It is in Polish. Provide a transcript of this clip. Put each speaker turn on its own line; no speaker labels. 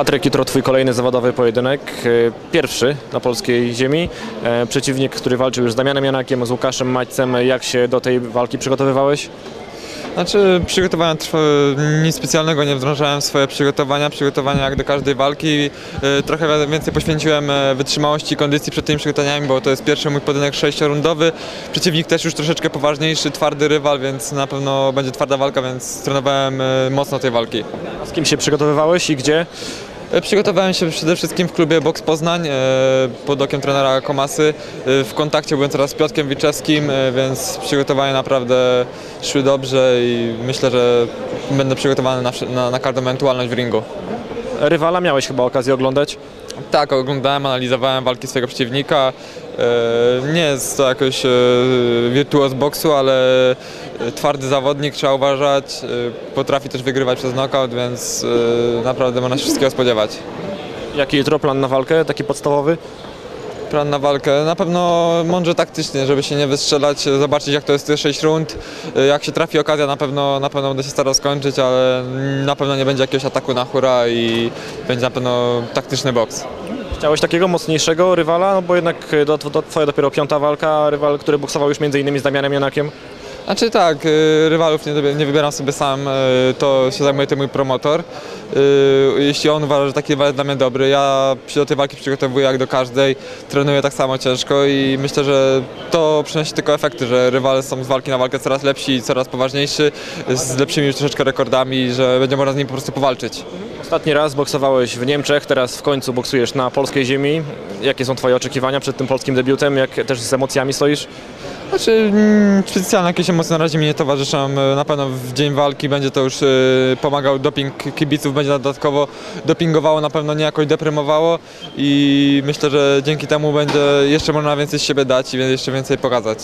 Patryk, jutro twój kolejny zawodowy pojedynek, e, pierwszy na polskiej ziemi. E, Przeciwnik, który walczył już z Damianem Janakiem, z Łukaszem Maćcem. Jak się do tej walki przygotowywałeś?
Znaczy przygotowania nic specjalnego nie wdrążałem swoje przygotowania, przygotowania jak do każdej walki. Y, Trochę więcej poświęciłem e, wytrzymałości i kondycji przed tymi przygotowaniami, bo to jest pierwszy mój pojedynek sześciorundowy. Przeciwnik też już troszeczkę poważniejszy, twardy rywal, więc na pewno będzie twarda walka, więc trenowałem e, mocno tej walki.
Z kim się przygotowywałeś i gdzie?
E, Przygotowałem się przede wszystkim w klubie Box Poznań e, pod okiem trenera Komasy. E, W kontakcie byłem teraz z Piotkiem Wiczewskim, więc przygotowania naprawdę szły dobrze i myślę, że będę przygotowany na, na, na każdą ewentualność w ringu.
Rywala miałeś chyba okazję oglądać.
Tak, oglądałem, analizowałem walki swojego przeciwnika. E, Nie jest to jakoś e, wirtuoz boksu, ale e, twardy zawodnik, trzeba uważać. Potrafi też wygrywać przez knockout, więc naprawdę można się wszystkiego spodziewać.
Jaki jutro plan na walkę, taki podstawowy?
Plan na walkę. Na pewno mądrze taktycznie, żeby się nie wystrzelać, zobaczyć jak to jest te 6 rund. Jak się trafi okazja, na pewno, na pewno będę się starał skończyć, ale na pewno nie będzie jakiegoś ataku na hura i będzie na pewno taktyczny boks.
Chciałeś takiego mocniejszego rywala? No bo jednak e, do, do, twoja dopiero piąta walka, rywal, który boksował już między innymi z Damianem Janakiem.
Znaczy tak, y, rywalów nie, nie wybieram sobie sam, y, to się zajmuje mój promotor. Y, Jeśli on uważa, że taki jest dla mnie dobry, ja do tej walki przygotowuję jak do każdej, trenuję tak samo ciężko i myślę, że to przynosi tylko efekty, że rywale są z walki na walkę coraz lepsi i coraz poważniejszy, z lepszymi już troszeczkę rekordami, że będzie można z nimi po prostu powalczyć.
Ostatni raz boksowałeś w Niemczech, teraz w końcu boksujesz na polskiej ziemi. Jakie są twoje oczekiwania przed tym polskim debiutem? Jak też z emocjami stoisz?
Znaczy, mm, specjalne jakieś emocje na razie mi nie towarzyszą. E, Na pewno w dzień walki będzie to już e, pomagał doping kibiców, będzie dodatkowo dopingowało, na pewno nie jakoś deprymowało i myślę, że dzięki temu będzie jeszcze można więcej z siebie dać i jeszcze więcej pokazać.